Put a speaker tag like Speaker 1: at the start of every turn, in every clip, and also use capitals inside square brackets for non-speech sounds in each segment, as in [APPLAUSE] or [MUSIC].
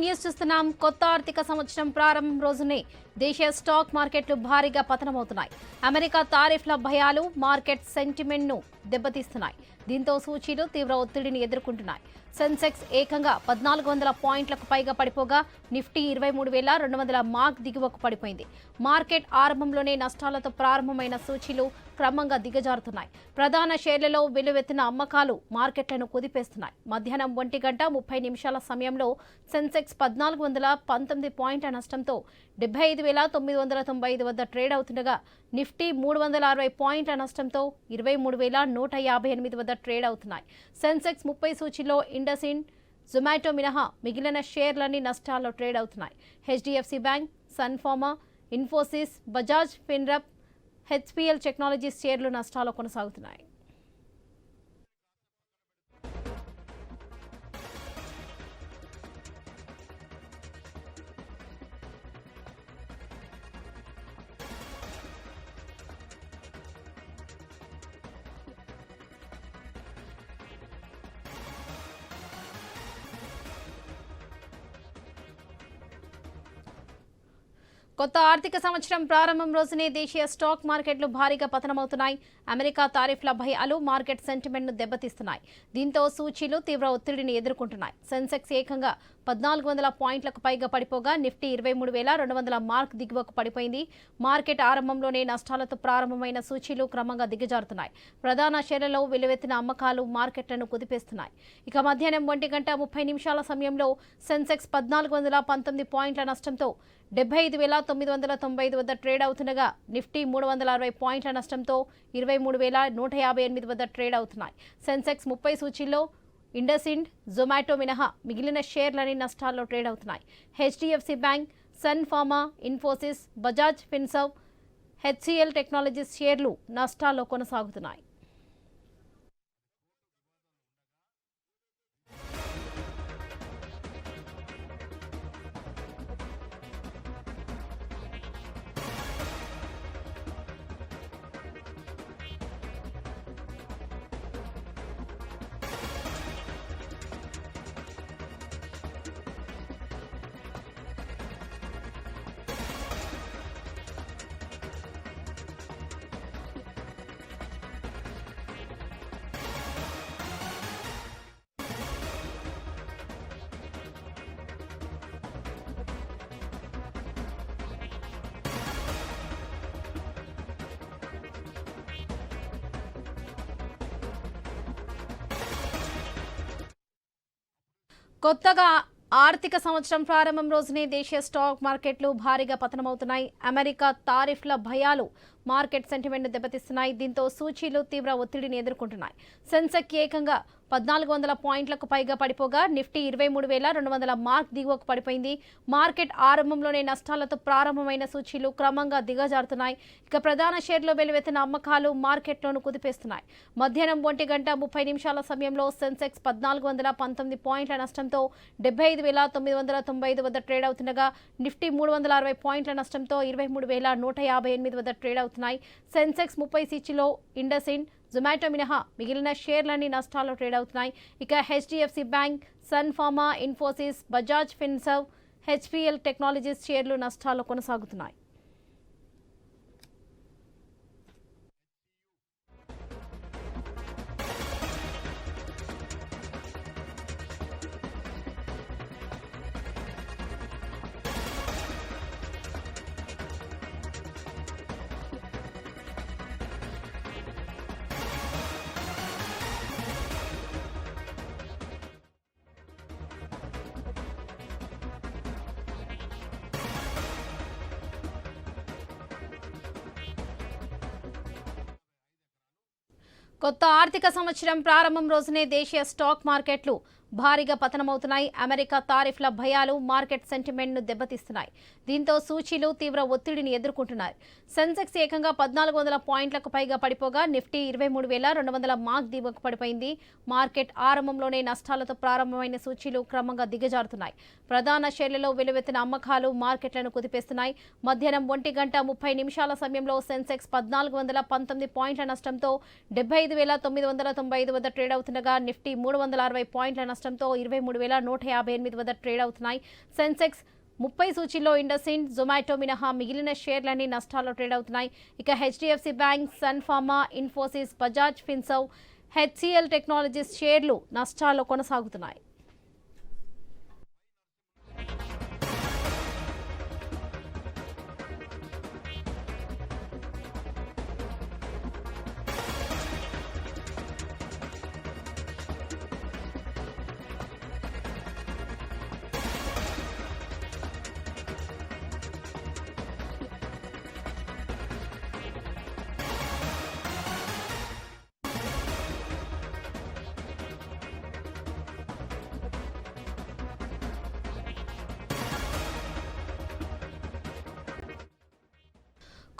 Speaker 1: News చూస్తున్నాం. కొత్త ఆర్థిక సంవత్సరం ప్రారంభం రోజునే దేశీయ స్టాక్ మార్కెట్లు భారీగా పతనమవుతున్నాయి. అమెరికా తారీఫ్ల భయాలు మార్కెట్ సెంటిమెంట్ను దెబ్బతీస్తున్నాయి. దీంతో సూచీలు తీవ్ర ఒత్తిడిని ఎదుర్కొంటున్నాయి. సెన్సెక్స్ ఏకంగా పద్నాలుగు వందల పాయింట్లకు పైగా పడిపోగా నిఫ్టీ ఇరవై మూడు వేల రెండు వందల మార్క్ దిగువకు పడిపోయింది. మార్కెట్ ఆరంభంలోనే నష్టాలతో ప్రారంభమైన సూచీలు క్రమంగా దిగజారుతున్నాయి. ప్రధాన షేర్లలో వెలువెత్తిన అమ్మకాలు మార్కెట్లను కుదిపేస్తున్నాయి. మధ్యాహ్నం ఒంటి గంట ముప్పై నిమిషాల సమయంలో సెన్సెక్స్ పద్నాలుగు వందల పంతొమ్మిది పాయింట్ల నష్టంతో డెబ్బై ఐదు వేల తొమ్మిది వందల తొంభై ఐదు వద్ద ట్రేడ్ అవుతుండగా నిఫ్టీ మూడు వందల అరవై పాయింట్ల నష్టంతో ఇరవై మూడు వేల నూట యాభై ఎనిమిది వద్ద ట్రేడ్ అవుతున్నాయి. సెన్సెక్స్ ముప్పై సూచీలో ఇండసిన్ జొమాటో మినహా మిగిలిన షేర్లన్నీ నష్టాల్లో ట్రేడ్ అవుతున్నాయి. హెచ్డిఎఫ్సి బ్యాంక్ సన్ఫార్మా ఇన్ఫోసిస్ బజాజ్ ఫిన్రప్ హెచ్పిఎల్ టెక్నాలజీస్ షేర్లు నష్టాల్లో కొనసాగుతున్నాయి. కొత్త ఆర్థిక సంవత్సరం ప్రారంభం రోజునే దేశీయ స్టాక్ మార్కెట్లు భారీగా పతనమవుతున్నాయి. అమెరికా తారీఫ్ల భయాలు మార్కెట్ సెంటిమెంట్ను దెబ్బతీస్తున్నాయి. దీంతో సూచీలు తీవ్ర ఒత్తిడిని ఎదుర్కొంటున్నాయి. సెన్సెక్స్ ఏకంగా పద్నాలుగు వందల పాయింట్లకు పైగా పడిపోగా నిఫ్టీ ఇరవై మూడు వేల రెండు వందల మార్క్ దిగువకు పడిపోయింది. మార్కెట్ ఆరంభంలోనే నష్టాలతో ప్రారంభమైన సూచీలు క్రమంగా దిగజారుతున్నాయి. ప్రధాన షేర్లలో వెలువెత్తిన అమ్మకాలు మార్కెట్లను కుదిపేస్తున్నాయి. ఇక మధ్యాహ్నం ఒంటి గంట ముప్పై నిమిషాల సమయంలో సెన్సెక్స్ పద్నాలుగు వందల పంతొమ్మిది పాయింట్ల నష్టంతో డెబ్బై ఐదు వేల తొమ్మిది వందల తొంభై ఐదు వద్ద ట్రేడ్ అవుతుండగా నిఫ్టీ మూడు వందల అరవై పాయింట్ల నష్టంతో ఇరవై మూడు వేల నూట యాభై ఎనిమిది వద్ద ట్రేడ్ అవుతున్నాయి. సెన్సెక్స్ ముప్పై సూచీల్లో ఇండస్ఇండ్ జొమాటో మినహా మిగిలిన షేర్లని నష్టాల్లో ట్రేడ్ అవుతున్నాయి. HDFC bank Sun Pharma Infosys Bajaj Finserv HCL technologies షేర్లు నష్టాల్లో కొనసాగుతున్నాయి. కొత్తగా ఆర్థిక సంవత్సరం ప్రారంభం రోజునే దేశీయ స్టాక్ మార్కెట్లు భారీగా పతనమవుతున్నాయి. అమెరికా తారీఫ్ల భయాలు మార్కెట్ సెంటిమెంట్ను దెబ్బతీస్తున్నాయి. దీంతో సూచీలు తీవ్ర ఒత్తిడిని ఎదుర్కొంటున్నాయి. సెన్సెక్ ఏకంగా పద్నాలుగు వందల పాయింట్లకు పైగా పడిపోగా నిఫ్టీ ఇరవై మూడు వేల రెండు వందల మార్క్ దిగువకు పడిపోయింది. మార్కెట్ ఆరంభంలోనే నష్టాలతో ప్రారంభమైన సూచీలు క్రమంగా దిగజారుతున్నాయి. ఇక ప్రధాన షేర్లో వెలువెత్తిన అమ్మకాలు మార్కెట్లోను కుదిపేస్తున్నాయి. మధ్యాహ్నం ఒంటి గంట ముప్పై నిమిషాల సమయంలో సెన్సెక్స్ పద్నాలుగు వందల పంతొమ్మిది పాయింట్ల నష్టంతో డెబ్బై ఐదు వేల తొమ్మిది వందల తొంభై ఐదు వద్ద ట్రేడ్ అవుతుండగా నిఫ్టీ మూడు వందల అరవై పాయింట్ల నష్టంతో ఇరవై మూడు వేల నూట యాభై ఎనిమిది వద్ద ట్రేడ్ అవుతుంది అవుతున్నాయి సెన్సెక్స్ ముప్పై సీచీలో ఇండసిన్ జొమాటో మినహా మిగిలిన షేర్లన్నీ నష్టాల్లో ట్రేడ్ అవుతున్నాయి. ఇక HDFC Bank Sun Pharma Infosys Bajaj Finserv HCL Technologies షేర్లు నష్టాల్లో కొనసాగుతున్నాయి. కొత్త ఆర్థిక సంవత్సరం ప్రారంభం రోజునే దేశీయ స్టాక్ మార్కెట్లు భారీగా పతనమవుతున్నాయి. అమెరికా తారిఫ్ల భయాలు మార్కెట్ సెంటిమెంట్ను దెబ్బతీస్తున్నాయి. దీంతో సూచీలు తీవ్ర ఒత్తిడిని ఎదుర్కొంటున్నాయి. సెన్సెక్స్ ఏకంగా పద్నాలుగు వందల పాయింట్లకు పైగా పడిపోగా నిఫ్టీ ఇరవై మూడు వేల రెండు వందల మార్క్ దిగువకు పడిపోయింది. మార్కెట్ ఆరంభంలోనే నష్టాలతో ప్రారంభమైన సూచీలు క్రమంగా దిగజారుతున్నాయి. ప్రధాన షేర్లలో వెలువెత్తిన అమ్మకాలు మార్కెట్లను కుదిపేస్తున్నాయి. మధ్యాహ్నం ఒంటి గంట ముప్పై నిమిషాల సమయంలో సెన్సెక్స్ పద్నాలుగు వందల పంతొమ్మిది పాయింట్ల నష్టంతో డెబ్బై ఐదు వేల తొమ్మిది వందల తొంభై ఐదు వద్ద ట్రేడ్ అవుతుండగా నిఫ్టీ మూడు వందల అరవై పాయింట్ల నష్టంతో ఇరవై మూడు వేల నూట యాభై ఎనిమిది వద్ద ట్రేడ్ అవుతున్నాయి. సెన్సెక్స్ ముప్పై సూచీల్లో ఇండస్ఇండ్ జొమాటో మినహా మిగిలిన షేర్లన్నీ నష్టాల్లో ట్రేడ్ అవుతున్నాయి. ఇక HDFC Bank Sun Pharma Infosys Bajaj Finserv HCL Technologies షేర్లు నష్టాల్లో కొనసాగుతున్నాయి.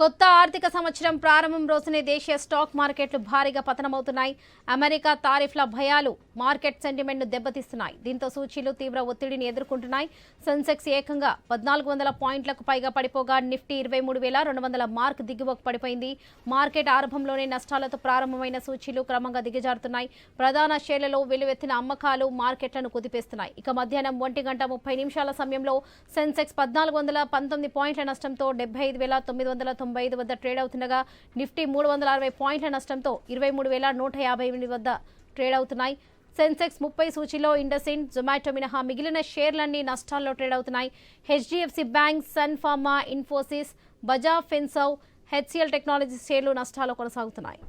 Speaker 1: కొత్త ఆర్థిక సంవత్సరం ప్రారంభం రోజునే దేశీయ స్టాక్ మార్కెట్లు భారీగా పతనమవుతున్నాయి. అమెరికా తారీఫ్ల భయాలు మార్కెట్ సెంటిమెంట్ను దెబ్బతీస్తున్నాయి. దీంతో సూచీలు తీవ్ర ఒత్తిడిని ఎదుర్కొంటున్నాయి. సెన్సెక్స్ ఏకంగా పద్నాలుగు వందల పాయింట్లకు పైగా పడిపోగా నిఫ్టీ ఇరవై మూడు వేల రెండు వందల మార్క్ దిగువకు పడిపోయింది. మార్కెట్ ఆరంభంలోనే నష్టాలతో ప్రారంభమైన సూచీలు క్రమంగా దిగజారుతున్నాయి. ప్రధాన షేర్లలో వెలువెత్తిన అమ్మకాలు మార్కెట్లను కుదిపేస్తున్నాయి. ఇక మధ్యాహ్నం ఒంటి గంట ముప్పై నిమిషాల సమయంలో సెన్సెక్స్ పద్నాలుగు వందల పంతొమ్మిది పాయింట్ల నష్టంతో డెబ్బై ఐదు వేల తొమ్మిది వందల తొంభై ఐదు వద్ద ట్రేడ్ అవుతుండగా నిఫ్టీ మూడు వందల అరవై పాయింట్ల నష్టంతో ఇరవై మూడు వేల నూట యాభై ఎనిమిది వద్ద ట్రేడ్ అవుతున్నాయి. సెన్సెక్స్ ముప్పై సూచీలో ఇండస్ఇండ్ జొమాటో మినహా మిగిలిన షేర్లన్నీ నష్టాల్లో ట్రేడ్ అవుతున్నాయి. HDFC bank Sun Pharma Infosys Bajaj Finserv HCL technology షేర్లు నష్టాల్లో కొనసాగుతున్నాయి.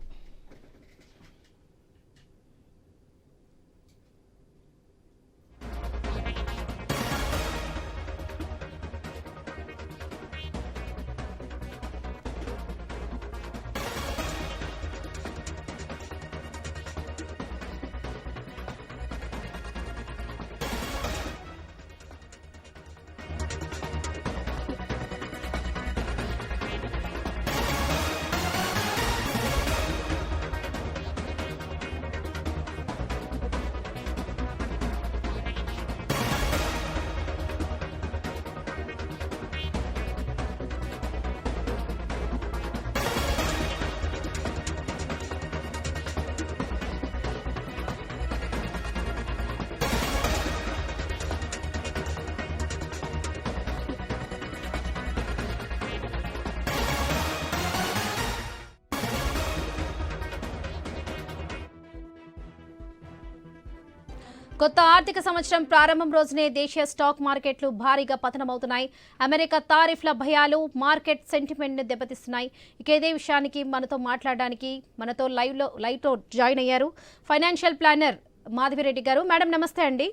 Speaker 1: కొత్త ఆర్థిక సంవత్సరం ప్రారంభం రోజునే దేశీయ స్టాక్ మార్కెట్లు భారీగా పతనమవుతున్నాయి. అమెరికా తారీఫ్ల భయాలు మార్కెట్ సెంటిమెంట్ని దెబ్బతీస్తున్నాయి. ఇక ఇదే విషయానికి మనతో మాట్లాడడానికి మనతో లైవ్లో లైవ్తో జాయిన్ అయ్యారు ఫైనాన్షియల్ ప్లానర్ మాధవిరెడ్డి గారు. మేడం నమస్తే అండి.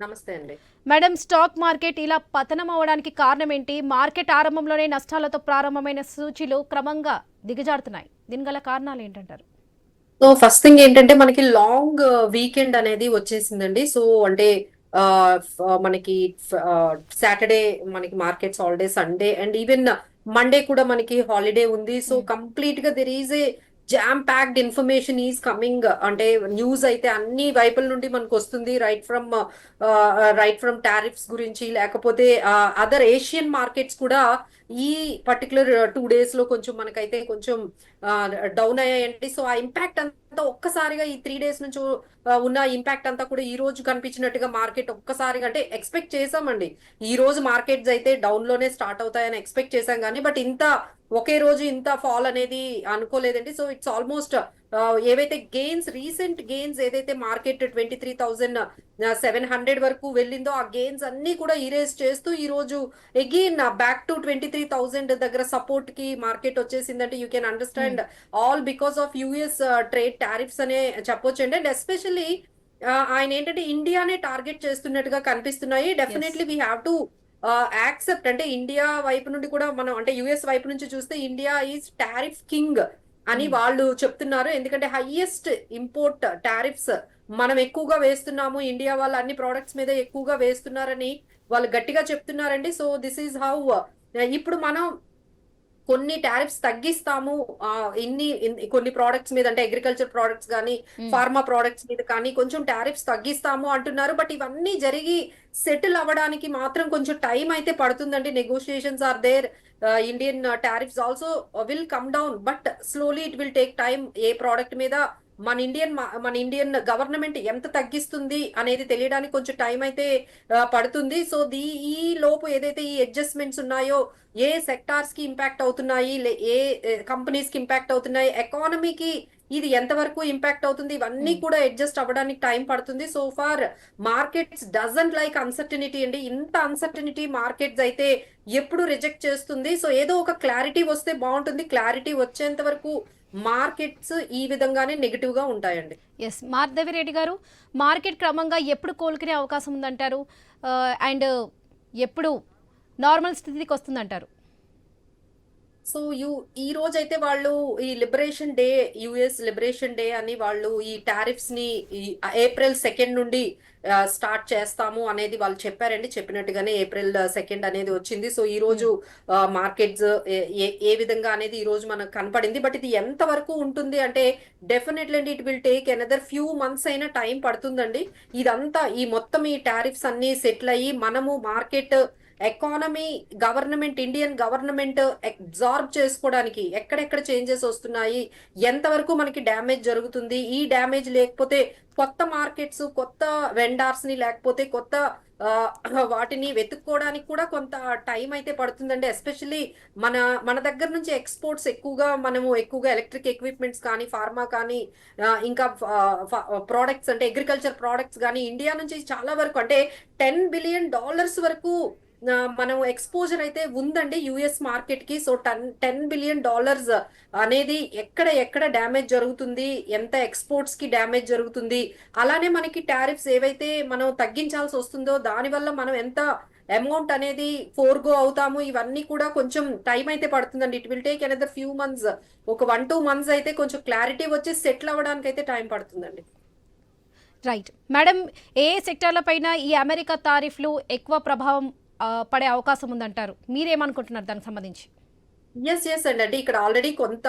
Speaker 2: నమస్తే అండి.
Speaker 1: మేడం స్టాక్ మార్కెట్ ఇలా పతనం అవడానికి కారణం ఏంటి మార్కెట్ ఆరంభంలోనే నష్టాలతో ప్రారంభమైన సూచీలు క్రమంగా దిగజారుతున్నాయి. దీని గల కారణాలు ఏంటంటారు?
Speaker 2: సో ఫస్ట్ థింగ్ ఏంటంటే మనకి లాంగ్ వీకెండ్ అనేది వచ్చేసిందండి. సో అంటే మనకి సాటర్డే మనకి markets holiday Sunday and even Monday కూడా మనకి హాలిడే ఉంది. సో. కంప్లీట్గా there is a jam packed information is coming అంటే న్యూస్ అయితే అన్ని వైపుల నుండి మనకు వస్తుంది. Right from right from tariffs గురించి లేకపోతే అదర్ ఏషియన్ మార్కెట్స్ కూడా ఈ పర్టికులర్ టూ డేస్లో కొంచెం మనకైతే కొంచెం uh, డౌన్ అయ్యాయండి. సో ఆ ఇంపాక్ట్ అంతా ఒక్కసారిగా ఈ త్రీ డేస్ నుంచి uh, ఉన్న ఇంపాక్ట్ అంతా కూడా ఈ రోజు కనిపించినట్టుగా మార్కెట్ ఒక్కసారిగా అంటే ఎక్స్పెక్ట్ చేసామండి ఈ రోజు మార్కెట్స్ అయితే డౌన్లోనే స్టార్ట్ అవుతాయని ఎక్స్పెక్ట్ చేసాం కానీ బట్ ఇంత ఒకే రోజు ఇంత ఫాల్ అనేది అనుకోలేదండి. సో ఇట్స్ ఆల్మోస్ట్ ఏవైతే గెయిన్స్ రీసెంట్ గెయిన్స్ ఏదైతే market twenty three thousand seven hundred వరకు వెళ్ళిందో ఆ గెయిన్స్ అన్ని కూడా ఇరేజ్ చేస్తూ ఈ రోజు again back to twenty three thousand దగ్గర సపోర్ట్కి market వచ్చేసిందంటే you can understand all because of US trade tariffs అనే చెప్పొచ్చండి అండ్ ఎస్పెషల్లీ ఆయన ఏంటంటే ఇండియానే టార్గెట్ చేస్తున్నట్టుగా కనిపిస్తున్నాయి. Definitely we have to accept అంటే ఇండియా వైపు నుండి కూడా మనం అంటే యుఎస్ వైపు నుంచి చూస్తే ఇండియా ఈజ్ టారిఫ్ కింగ్ అని. వాళ్ళు చెప్తున్నారు. ఎందుకంటే హైయెస్ట్ ఇంపోర్ట్ టారిఫ్స్ మనం ఎక్కువగా వేస్తున్నాము. ఇండియా వాళ్ళు అన్ని ప్రోడక్ట్స్ మీద ఎక్కువగా వేస్తున్నారని వాళ్ళు గట్టిగా చెప్తున్నారండి. సో దిస్ ఈజ్ హౌ ఇప్పుడు మనం కొన్ని టారిఫ్స్ తగ్గిస్తాము. ఇన్ని ఇన్- కొన్ని ప్రోడక్ట్స్ మీద అంటే అగ్రికల్చర్ ప్రోడక్ట్స్ కానీ. ఫార్మా ప్రోడక్ట్స్ మీద కానీ కొంచెం టారిఫ్స్ తగ్గిస్తాము అంటున్నారు. బట్ ఇవన్నీ జరిగి సెటిల్ అవ్వడానికి మాత్రం కొంచెం టైం అయితే పడుతుందండి. Negotiations are there Indian tariffs also will come down but slowly it will take time A product మీద మన ఇండియన్ మన ఇండియన్ గవర్నమెంట్ ఎంత తగ్గిస్తుంది అనేది తెలియడానికి కొంచెం టైం అయితే uh, పడుతుంది. సో దీ ఈ లోపు ఏదైతే ఈ అడ్జస్ట్మెంట్స్ ఉన్నాయో ఏ సెక్టార్స్కి ఇంపాక్ట్ అవుతున్నాయి లే- ఏ కంపెనీస్కి ఇంపాక్ట్ అవుతున్నాయి ఎకానమీకి ఇది ఎంతవరకు ఇంపాక్ట్ అవుతుంది? ఇవన్నీ
Speaker 1: Hmm.
Speaker 2: కూడా అడ్జస్ట్ అవ్వడానికి టైం పడుతుంది. So far markets doesn't like uncertainty అండి. ఇంత అన్సర్టనిటీ మార్కెట్స్ అయితే ఎప్పుడు రిజెక్ట్ చేస్తుంది? సో ఏదో ఒక క్లారిటీ వస్తే బాగుంటుంది. క్లారిటీ వచ్చేంత వరకు మార్కెట్స్ ఈ విధంగానే నెగిటివ్గా ఉంటాయండి.
Speaker 1: ఎస్ మాధవిరెడ్డి గారు మార్కెట్ క్రమంగా ఎప్పుడు కోలుకునే అవకాశం ఉందంటారు? అండ్ ఎప్పుడు నార్మల్ స్థితికి వస్తుందంటారు?
Speaker 2: సో యు ఈ రోజు అయితే వాళ్ళు ఈ liberation day US liberation day అని వాళ్ళు ఈ టారిఫ్స్ని ఏప్రిల్ సెకండ్ నుండి స్టార్ట్ చేస్తాము అనేది వాళ్ళు చెప్పారండి. చెప్పినట్టుగానే ఏప్రిల్ సెకండ్ అనేది వచ్చింది. సో ఈ రోజు మార్కెట్స్ ఏ ఏ విధంగా అనేది ఈ రోజు మనకు కనపడింది. బట్ ఇది ఎంత వరకు ఉంటుంది అంటే డెఫినెట్లీ అండి it will take another few months అయినా టైం పడుతుందండి. ఇదంతా ఈ మొత్తం ఈ టారిఫ్స్ అన్ని సెటిల్ అయ్యి మనము market economy government Indian government absorb చేసుకోవడానికి ఎక్కడెక్కడ చేంజెస్ వస్తున్నాయి ఎంతవరకు మనకి డ్యామేజ్ జరుగుతుంది ఈ డ్యామేజ్ లేకపోతే కొత్త మార్కెట్స్ కొత్త వెండార్స్ని లేకపోతే కొత్త వాటిని వెతుక్కోవడానికి కూడా కొంత టైం అయితే పడుతుందండి. ఎస్పెషల్లీ మన మన దగ్గర నుంచి ఎక్స్పోర్ట్స్ ఎక్కువగా మనము ఎక్కువగా ఎలక్ట్రిక్ ఎక్విప్మెంట్స్ కానీ ఫార్మా కానీ ఇంకా ప్రోడక్ట్స్ అంటే అగ్రికల్చర్ ప్రోడక్ట్స్ కానీ ఇండియా నుంచి చాలా వరకు అంటే టెన్ బిలియన్ డాలర్స్ వరకు మనం ఎక్స్పోజర్ అయితే ఉందండి యుఎస్ మార్కెట్కి. So ten ten billion dollars అనేది ఎక్కడ ఎక్కడ డ్యామేజ్ జరుగుతుంది ఎంత ఎక్స్పోర్ట్స్కి డ్యామేజ్ జరుగుతుంది అలానే మనకి టారిఫ్స్ ఏవైతే మనం తగ్గించాల్సి వస్తుందో దానివల్ల మనం ఎంత అమౌంట్ అనేది ఫోర్గో అవుతాము ఇవన్నీ కూడా కొంచెం టైం అయితే పడుతుందండి. It will take another few months ఒక వన్ టూ మంత్స్ అయితే కొంచెం క్లారిటీ వచ్చి సెటిల్ అవ్వడానికి అయితే టైం పడుతుందండి.
Speaker 1: రైట్ మేడం ఏ సెక్టార్ల పైన ఈ అమెరికా తారీఫ్లు ఎక్కువ ప్రభావం పడే అవకాశం ఉందంటారు. మీరేమనుకుంటున్నారు దానికి సంబంధించి?
Speaker 2: ఎస్ ఎస్ అండి అంటే ఇక్కడ ఆల్రెడీ కొంత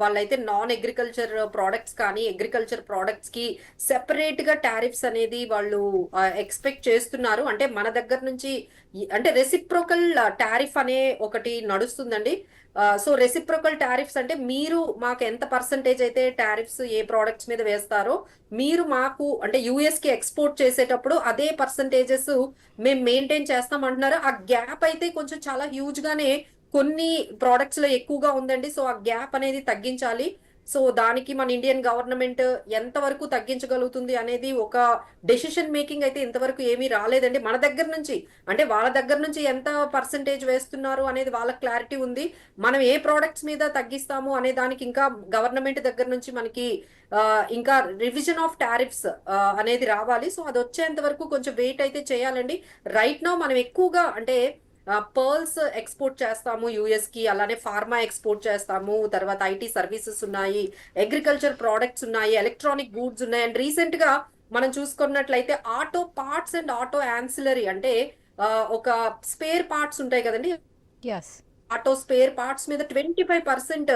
Speaker 2: వాళ్ళైతే నాన్ అగ్రికల్చర్ ప్రోడక్ట్స్ కానీ అగ్రికల్చర్ ప్రోడక్ట్స్కి సెపరేట్గా టారిఫ్స్ అనేది వాళ్ళు ఎక్స్పెక్ట్ చేస్తున్నారు. అంటే మన దగ్గర నుంచి అంటే రెసిప్రోకల్ టారిఫ్ అనే ఒకటి నడుస్తుందండి. సో రెసిప్రోకల్ టారిఫ్స్ అంటే మీరు మాకు ఎంత పర్సంటేజ్ అయితే టారిఫ్స్ ఏ ప్రోడక్ట్స్ మీద వేస్తారో మీరు మాకు అంటే యుఎస్కి ఎక్స్పోర్ట్ చేసేటప్పుడు అదే పర్సంటేజెస్ మేము మెయింటైన్ చేస్తాం అంటున్నారు. ఆ గ్యాప్ అయితే కొంచెం చాలా హ్యూజ్ గానే కొన్ని ప్రోడక్ట్స్లో ఎక్కువగా ఉందండి. సో ఆ గ్యాప్ అనేది తగ్గించాలి. సో దానికి మన ఇండియన్ గవర్నమెంట్ ఎంతవరకు తగ్గించగలుగుతుంది అనేది ఒక డెసిషన్ మేకింగ్ అయితే ఇంతవరకు ఏమీ రాలేదండి. మన దగ్గర నుంచి అంటే వాళ్ళ దగ్గర నుంచి ఎంత పర్సంటేజ్ వేస్తున్నారు అనేది వాళ్ళ క్లారిటీ ఉంది. మనం ఏ ప్రోడక్ట్స్ మీద తగ్గిస్తాము అనే దానికి ఇంకా గవర్నమెంట్ దగ్గర నుంచి మనకి ఇంకా రివిజన్ ఆఫ్ టారిఫ్స్ అనేది రావాలి. సో అది వచ్చేంత వరకు కొంచెం వెయిట్ అయితే చేయాలండి. రైట్ నౌ మనం ఎక్కువగా అంటే పర్ల్స్ ఎక్స్పోర్ట్ చేస్తాము యుఎస్కి అలానే ఫార్మా ఎక్స్పోర్ట్ చేస్తాము తర్వాత ఐటీ సర్వీసెస్ ఉన్నాయి అగ్రికల్చర్ ప్రోడక్ట్స్ ఉన్నాయి ఎలక్ట్రానిక్ గూడ్స్ ఉన్నాయి. అండ్ రీసెంట్గా మనం చూసుకున్నట్లయితే auto parts and auto ancillary అంటే ఒక స్పేర్ పార్ట్స్ ఉంటాయి కదండి? ఆటో స్పేర్ పార్ట్స్ మీద ట్వంటీ ఫైవ్ పర్సెంట్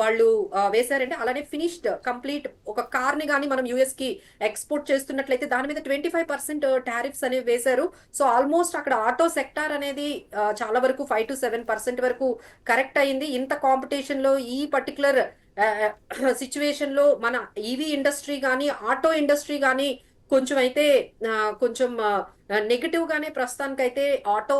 Speaker 2: వాళ్ళు వేశారంటే అలానే ఫినిష్డ్ కంప్లీట్ ఒక కార్ని కానీ మనం యుఎస్కి ఎక్స్పోర్ట్ చేస్తున్నట్లయితే దాని మీద ట్వంటీ ఫైవ్ పర్సెంట్ టారిఫ్స్ అనేవి వేశారు. సో ఆల్మోస్ట్ అక్కడ ఆటో సెక్టార్ అనేది చాలా వరకు ఫైవ్ టు సెవెన్ పర్సెంట్ వరకు కరెక్ట్ అయింది. ఇంత కాంపిటీషన్లో ఈ పర్టికులర్ సిచ్యువేషన్ [CLEARS THROAT] లో మన ఈవీ ఇండస్ట్రీ కానీ ఆటో ఇండస్ట్రీ కానీ కొంచెం అయితే కొంచెం నెగిటివ్ గానే ప్రస్తుతానికైతే auto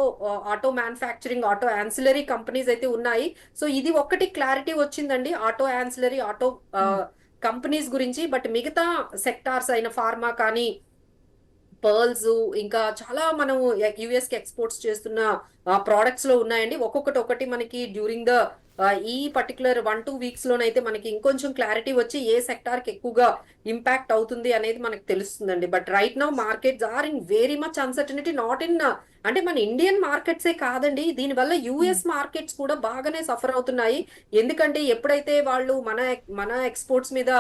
Speaker 2: auto manufacturing auto ancillary companies అయితే ఉన్నాయి. సో ఇది ఒక్కటి క్లారిటీ వచ్చిందండి. ఆటో యాన్సిలరీ ఆటో కంపెనీస్ గురించి. బట్ మిగతా సెక్టార్స్ అయిన ఫార్మా కానీ పర్ల్స్ ఇంకా చాలా మనం యుఎస్కి ఎక్స్పోర్ట్స్ చేస్తున్న ప్రోడక్ట్స్లో ఉన్నాయండి. ఒక్కొక్కటి ఒకటి మనకి డ్యూరింగ్ ద ఈ పర్టికులర్ వన్ టూ వీక్స్ లోనైతే మనకి ఇంకొంచెం క్లారిటీ వచ్చి ఏ సెక్టార్కి ఎక్కువగా ఇంపాక్ట్ అవుతుంది అనేది మనకు తెలుస్తుందండి. But right now markets are in very much uncertainty not in అంటే మన ఇండియన్ మార్కెట్సే కాదండి దీనివల్ల యుఎస్ మార్కెట్స్ కూడా బాగానే సఫర్ అవుతున్నాయి. ఎందుకంటే ఎప్పుడైతే వాళ్ళు మన మన ఎక్స్పోర్ట్స్ మీద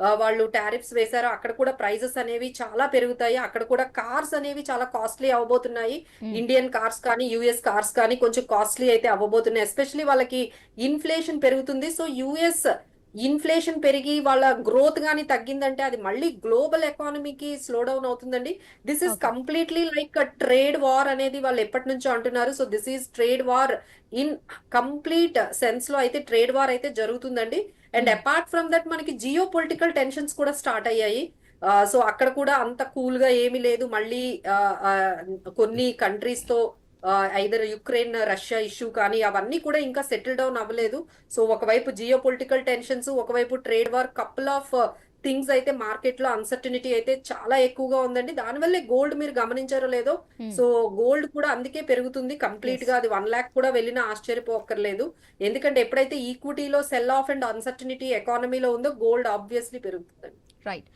Speaker 2: వాళ్ళు టారిఫ్స్ వేశారో. అక్కడ కూడా ప్రైజెస్ అనేవి చాలా పెరుగుతాయి. అక్కడ కూడా కార్స్ అనేవి చాలా కాస్ట్లీ అవ్వబోతున్నాయి. ఇండియన్ కార్స్ కానీ యుఎస్ కార్స్ కానీ కొంచెం కాస్ట్లీ అయితే అవ్వబోతున్నాయి. ఎస్పెషలీ వాళ్ళకి ఇన్ఫ్లేషన్ పెరుగుతుంది. సో యుఎస్ ఇన్ఫ్లేషన్ పెరిగి వాళ్ళ గ్రోత్ గానీ తగ్గిందంటే అది మళ్ళీ గ్లోబల్ ఎకానమీకి స్లో డౌన్ అవుతుందండి. This is
Speaker 1: Okay.
Speaker 2: Completely like trade war అనేది వాళ్ళు ఎప్పటి నుంచో అంటున్నారు. So this is trade war in complete సెన్స్లో అయితే ట్రేడ్ వార్ అయితే జరుగుతుందండి. అండ్ అపార్ట్ ఫ్రమ్ దట్ మనకి జియో పొలిటికల్ టెన్షన్స్ కూడా స్టార్ట్ అయ్యాయి. సో అక్కడ కూడా అంత కూల్గా ఏమీ లేదు. మళ్ళీ కొన్ని కంట్రీస్తో ఐదర్ యుక్రెయిన్ రష్యా ఇష్యూ కానీ అవన్నీ కూడా ఇంకా సెటిల్ డౌన్ అవ్వలేదు. సో ఒకవైపు జియో పొలిటికల్ టెన్షన్స్ ఒకవైపు trade war couple of things అయితే మార్కెట్లో అన్సర్టనిటీ అయితే చాలా ఎక్కువగా ఉందండి. దానివల్లే గోల్డ్ మీరు గమనించారో లేదో
Speaker 1: Hmm.
Speaker 2: సో గోల్డ్ కూడా అందుకే పెరుగుతుంది. కంప్లీట్గా అది వన్ లాక్ కూడా వెళ్ళినా ఆశ్చర్యపోక్కర్లేదు. ఎందుకంటే ఎప్పుడైతే ఈక్విటీలో సెల్ ఆఫ్ అండ్ అన్సర్టనిటీ ఎకానమీలో ఉందో గోల్డ్ ఆబ్వియస్లీ పెరుగుతుంది
Speaker 1: రైట్